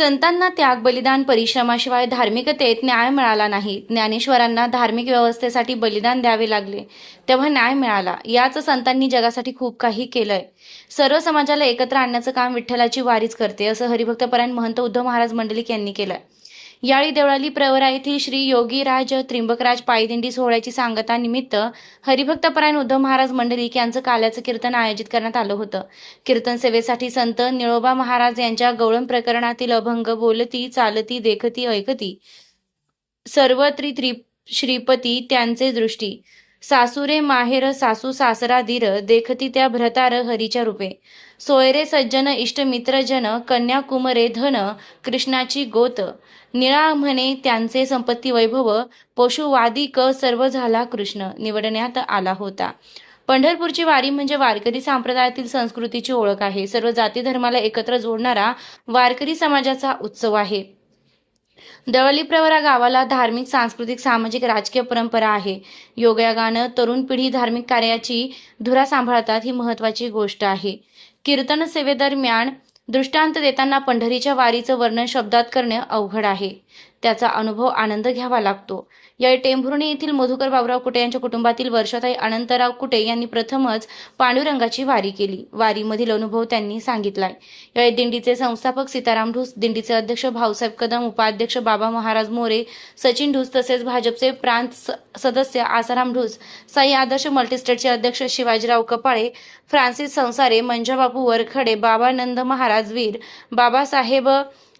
संतांना त्याग बलिदान परिश्रमाशिवाय धार्मिकतेत न्याय मिळाला नाही. ज्ञानेश्वरांना धार्मिक व्यवस्थेसाठी बलिदान द्यावे लागले. तेव्हा न्याय मिळाला. याच संतांनी जगासाठी खूप काही केलंय. सर्व समाजाला एकत्र आणण्याचं काम विठ्ठलाची वारीच करते असं हरिभक्तपरायण महंत उद्धव महाराज मंडलिक यांनी केलंय. याळी देवळाली प्रवरा येथील श्री योगीराज त्रिंबकराज पायदिंडी सोहळ्याची सांगता निमित्त हरिभक्तपरायण उद्धव महाराज मंडलिक यांचं काल्याचं कीर्तन आयोजित करण्यात आलं होतं. कीर्तन सेवेसाठी संत निळोबा महाराज यांच्या गवळण प्रकरणातील अभंग बोलती चालती देखती ऐकती. सर्वत्री त्रि श्रीपती त्यांचे दृष्टी. सासुरे माहेर सासू सासरा धीर देखती त्या भ्रतार हरीच्या रूपे. सोयरे सज्जन इष्टमित्र जन कन्या कुमरे धन कृष्णाची गोत. निळा म्हणे त्यांचे संपत्ती वैभव पशुवादी क सर्व झाला कृष्ण निवडण्यात आला होता. पंढरपूरची वारी म्हणजे वारकरी संप्रदायातील संस्कृतीची ओळख आहे. सर्व जाती धर्माला एकत्र जोडणारा वारकरी समाजाचा उत्सव आहे. दळली प्रवरा गावाला धार्मिक सांस्कृतिक सामाजिक राजकीय परंपरा आहे. योगायोगानं तरुण पिढी धार्मिक कार्याची धुरा सांभाळतात ही महत्वाची गोष्ट आहे. कीर्तन सेवेदरम्यान दृष्टांत देताना पंढरीच्या वारीचं वर्णन शब्दात करणे अवघड आहे. त्याचा अनुभव आनंद घ्यावा लागतो. या टेंभुर्णी येथील मधुकर बाबुराव कुटे यांच्या कुटुंबातील वर्षाताई अनंतराव कुटे यांनी प्रथमच पांडुरंगाची वारी केली. वारीमधील अनुभव त्यांनी सांगितलाय. या दिंडीचे संस्थापक सीताराम ढूस दिंडीचे अध्यक्ष भाऊसाहेब कदम उपाध्यक्ष बाबा महाराज मोरे सचिन ढूस तसेच भाजपचे प्रांत स- सदस्य आसाराम ढूस साई आदर्श मल्टीस्टेटचे अध्यक्ष शिवाजीराव कपाळे फ्रान्सिस संसारे मंजाबापू वरखडे बाबानंद महाराज वीर बाबासाहेब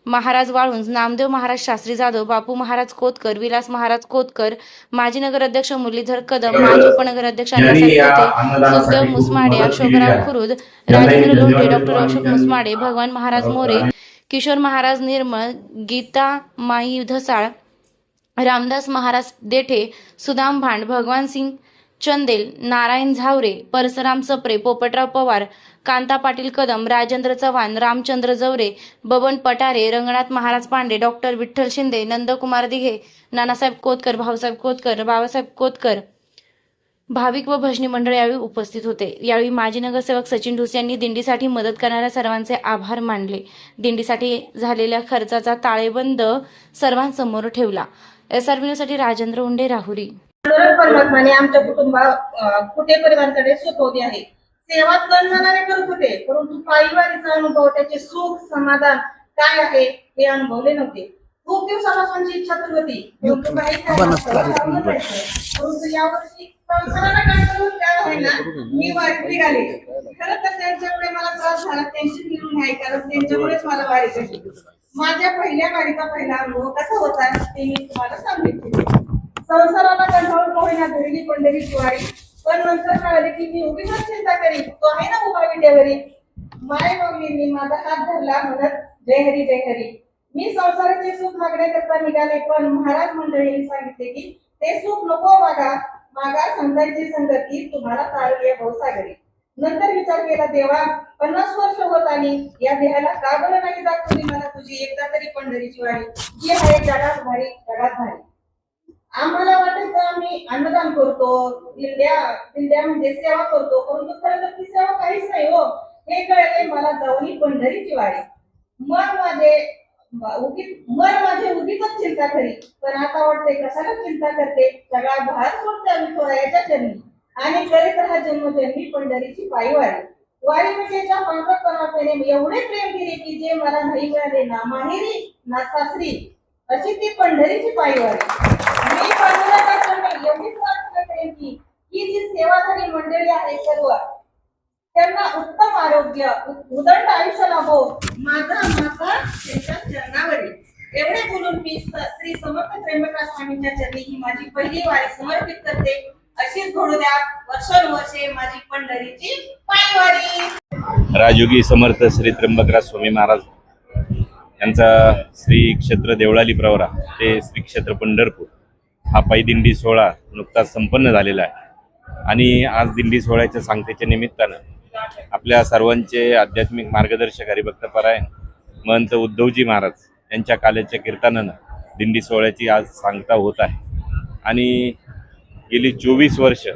महाराज वाळुंज नामदेव महाराज शास्त्री जाधव बापू महाराज कोतकर विलास महाराज कोतकर माजी नगर अध्यक्ष मुरलीधर कदम माजी उपनगर अध्यक्ष ज्यांनी या अण्णासाहेब खोते, अन्नदानासाठी सुखदेव मुसमाडे अशोकराव. खुरुद राजेंद्र लोंढे डॉक्टर अशोक मुसमाडे भगवान महाराज मोरे त्यांनी- किशोर महाराज निर्मळ गीता माई धसाळ रामदास महाराज देठे सुदाम भांड भगवान सिंग चंदेल नारायण झावरे परसराम सप्रे पोपटराव पवार कांता पाटील कदम राजेंद्र चव्हाण रामचंद्र जवरे बबन पटारे रंगनाथ महाराज पांडे डॉक्टर विठ्ठल शिंदे नंदकुमार दिघे नानासाहेब कोतकर भाऊसाहेब कोतकर बाबासाहेब कोतकर. भाविक व भजनी मंडळ यावेळी उपस्थित होते. यावेळी माजी नगरसेवक सचिन ढुस यांनी दिंडीसाठी मदत करणाऱ्या सर्वांचे आभार मानले. दिंडीसाठी झालेल्या खर्चाचा ताळेबंद सर्वांसमोर ठेवला. एस आरसाठी राजेंद्र उंडे राहुरी. पांडुरंग परमात्माने आमच्या कुटुंबा कुटे परिवाराकडे सोपवली आहे? सेवा तनमनाने करत होते परंतु पायीवारीचा अनुभव त्याचे सुख समाधान काय आहे हे अनुभवले नव्हते. खूप दिवसापासूनची इच्छा तर होती. परंतु काही. परंतु यावर्षी संसाराला कंटाळून आहे मी वारीत निघाले. खरं तर त्यांच्यामुळे मला त्रास झाला. त्यांची फिरून नाही कारण त्यांच्यामुळेच मला वारी माझ्या पहिल्या वारीचा पहिला अनुभव कसा होता ते मी तुम्हाला सांगितले संसाराला कंटाळून होईना धरली पंढरी वारी पण नंतर कळाले की मी उभी चिंता करी तो आहे ना उभा विद्यावरी. माय मम्मींनी माझा हात धरला म्हणत जय हरी जय हरी. मी संसाराचे सुख मागण्याकरता निघाले पण महाराज मंडळींनी सांगितले की ते सुख नको मागा. मागा संतांची संगती तुम्हाला तारलीय भाऊसागरी. नंतर विचार केला देवा पन्नास वर्ष होत आली या देहाला का बरं नाही दाखवली मला तुझी? एकदा तरी पंढरीची वारी. जी आहे जगात भारी जगात भारी. आम्हाला वाटायचं आम्ही अन्नदान करतो दिंड्या दिंड्या म्हणजे सेवा करतो परंतु खरं तर ती सेवा काहीच नाही हो. हे कळले मला जाऊन पंढरीची वारी. मन माझे मन माझे उगीच चिंता करी पण आता वाटते कशाला चिंता करते? सगळा भार सोडते आम्ही थोरायाच्या जन्मी. आणि करीत हा जन्मजन्मी पंढरीची पायी वारी. वारी म्हणजे ज्या एवढे प्रेम केले की जे मला नाही मिळाले ना माहेरी ना सासरी अशी ती पंढरीची पायी वारी. ही जी सेवाधारी मंडळी आहे सर्व त्यांना उत्तम आरोग्य उदंड आयुष्य लाभो माझा माता त्यांच्या चरणावरी एवढे बोलून मी श्री समर्थ त्र्यंबका स्वामींच्या चरणी ही माझी पहिली वारी समर्पित करते अशीच घडू द्या वर्षानुवर्षे माझी पंढरीची पायवारी राजयोगी समर्थ श्री त्र्यंबकराज स्वामी महाराज यांचा श्री क्षेत्र देवळाली प्रवरा ते श्री क्षेत्र पंढरपूर. हा पायी दिंडी सोहळा नुकताच संपन्न झालेला आहे. आणि आज दिंडी सोहळ्याच्या सांगतेच्या निमित्तानं आपल्या सर्वांचे आध्यात्मिक मार्गदर्शक हरिभक्तपरायण महंत उद्धवजी महाराज यांच्या काल्याच्या कीर्तनानं दिंडी सोहळ्याची आज सांगता होत आहे. आणि गेली चोवीस वर्ष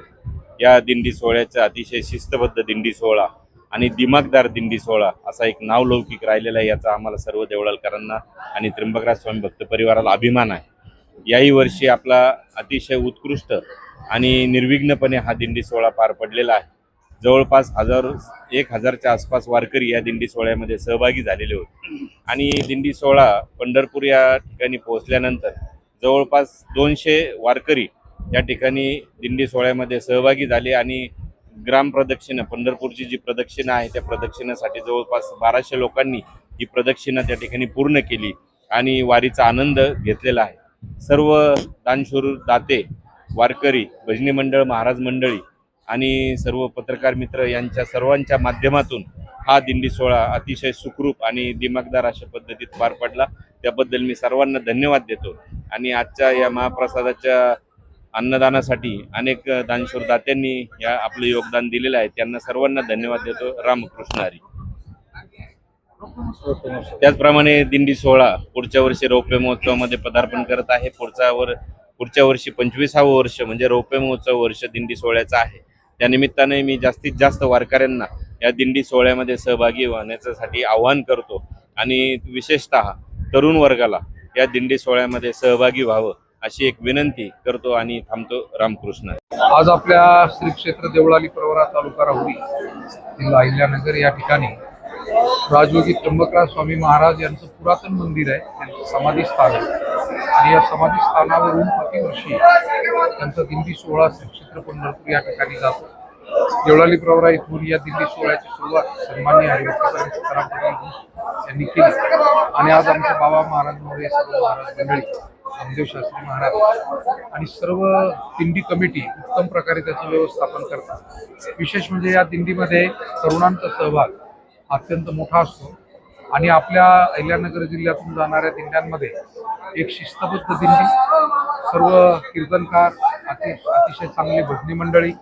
या दिंडी सोहळ्याचा अतिशय शिस्तबद्ध दिंडी सोहळा आणि दिमागदार दिंडी सोहळा असा एक नावलौकिक राहिलेला आहे याचा आम्हाला सर्व देवळालकरांना आणि त्र्यंबकराज स्वामी भक्त परिवाराला अभिमान आहे. याही वर्षी आपला अतिशय उत्कृष्ट आणि निर्विघ्नपणे हा दिंडी सोहळा पार पडलेला आहे. जवळपास हजार एक हजारच्या आसपास वारकरी या दिंडी सोहळ्यामध्ये सहभागी झालेले होते. आणि दिंडी सोहळा पंढरपूर या ठिकाणी पोहोचल्यानंतर जवळपास दोनशे वारकरी या ठिकाणी दिंडी सोहळ्यामध्ये सहभागी झाले आणि ग्राम प्रदक्षिणा पंढरपूरची जी प्रदक्षिणा आहे त्या प्रदक्षिणेसाठी जवळपास बाराशे लोकांनी ही प्रदक्षिणा त्या ठिकाणी पूर्ण केली आणि वारीचा आनंद घेतलेला आहे. सर्व दानशूर दाते वारकरी भजनी मंडळ महाराज मंडळी आणि सर्व पत्रकार मित्र यांच्या सर्वांच्या माध्यमातून हा दिंडी सोहळा अतिशय सुखरूप आणि दिमागदार अशा पद्धतीत पार पडला. त्याबद्दल मी सर्वांना धन्यवाद देतो आणि आजच्या या महाप्रसादाच्या अन्नदानासाठी अनेक दानशूर दात्यांनी या आपलं योगदान दिलेलं आहे. त्यांना सर्वांना धन्यवाद देतो. रामकृष्ण हरी. त्याचप्रमाणे दिंडी सोहळा पुढच्या वर्षी रौप्य महोत्सवामध्ये पदार्पण करत आहे. पुढचा वर पुढच्या वर्षी पंचवीसावं वर्ष म्हणजे रौप्य महोत्सव वर्ष दिंडी सोहळ्याचं आहे. त्यानिमित्ताने मी जास्तीत जास्त वारकऱ्यांना या दिंडी सोहळ्यामध्ये सहभागी होण्याच्यासाठी आवाहन करतो आणि विशेषतः तरुण वर्गाला या दिंडी सोहळ्यामध्ये सहभागी व्हावं अशी एक विनंती करतो आणि थांबतो रामकृष्ण. आज आपल्या श्री क्षेत्र देवळाली प्रवरा तालुका राहुरी जिल्हा अहिल्यानगर या ठिकाणी राजयोगी त्र्यंबकराज स्वामी महाराज यांचं पुरातन मंदिर आहे त्यांचं समाधी स्थान आहे. आणि या समाधी स्थानावरून प्रतिवर्षी त्यांचा दिंडी सोहळा श्री क्षेत्र पंढरपूर या ठिकाणी जातो. देवळाली प्रवरा इथून या दिंडी सोहळ्याची सुरुवात सन्मान्य हरिभक्तपती तुकाराम यांनी केली. आणि आज आमचे बाबा महाराज मोरे सर्व महाराज मंडळी रामदेव शास्त्री महाराज आणि सर्व दिंडी कमिटी उत्तम प्रकारे त्याचं व्यवस्थापन करतात. विशेष म्हणजे या दिंडीमध्ये तरुणांचा सहभाग अत्यंत मोठा असतो. आणि आपल्या अहिल्यानगर जिल्ह्यातून जाणाऱ्या दिंड्यांमध्ये एक शिस्तबद्ध दिंडी सर्व कीर्तनकार अति अतिशय चांगली भजनी मंडळी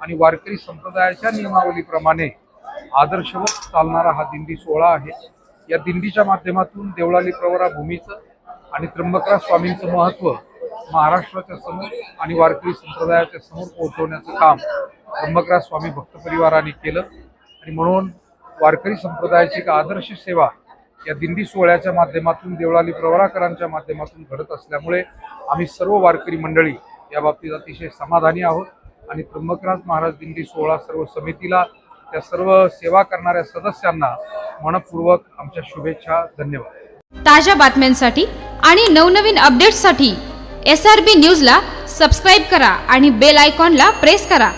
आणि वारकरी संप्रदायाच्या नियमावलीप्रमाणे आदर्शवत चालणारा हा दिंडी सोहळा आहे. या दिंडीच्या माध्यमातून देवळाली प्रवरा भूमीचं आणि त्र्यंबकराज स्वामींचं महत्त्व महाराष्ट्राच्या समोर आणि वारकरी संप्रदायाच्या समोर पोहोचवण्याचं काम त्र्यंबकराज स्वामी भक्त परिवाराने केलं. आणि म्हणून वारकरी संप्रदायाची एक आदर्श सेवा या दिंडी सोहळ्याच्या माध्यमातून देवळाली प्रवराकरांच्या माध्यमातून घडत असल्यामुळे आम्ही सर्व वारकरी मंडळी या बाबतीत अतिशय समाधानी आहोत आणि त्र्यंबकराज महाराज दिंडी सोहळा सर्व समितीला त्या सर्व सेवा करणाऱ्या सदस्यांना मनपूर्वक आमच्या शुभेच्छा धन्यवाद. ताज्या बातम्यांसाठी आणि नवनवीन अपडेट्ससाठी एस आर बी न्यूजला सबस्क्राईब करा आणि बेल आयकॉनला प्रेस करा.